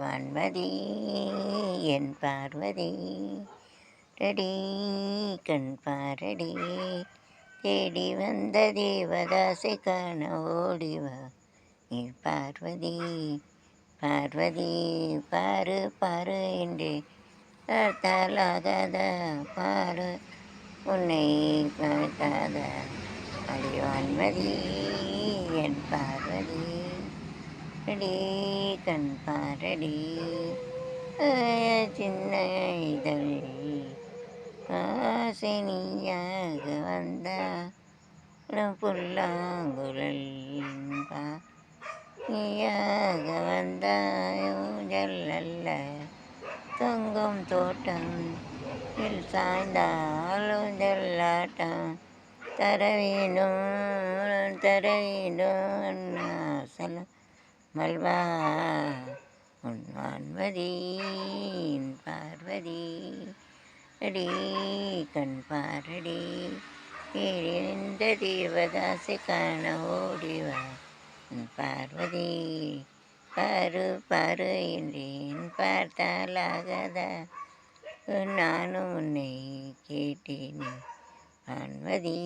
வான்மதி என் Parvati. Ready கண் பாரடி தேடி வந்த தேவதாசை காண ஓடிவா என் பார்வதி பார்வதி பாரு பாரு என்று பார்த்தாலாகாத பாரு உன்னை பார்த்தாத அடி வான்மதி என் பார்வதி. அடி கண் பாரடி சின்ன இதழ் காசினியாக வந்த புல்லாங்குழல் நீயாக வந்தாயோ ஜல்லல்ல தொங்கும் தோட்டம் இல் சாய்ந்தாலும் ஜல்லாட்டம் தர வேணும் தர வேணும் ஆசலம் மல்வா உன் வான்மதி பார்வதி. அடி கண் பாரடி இழிந்த தேவதாசை காண ஓடிவா உன் பார்வதி பாரு பாரு என்றேன் பார்த்தாலாகதா நானும் உன்னை கேட்டேனே வான்மதி.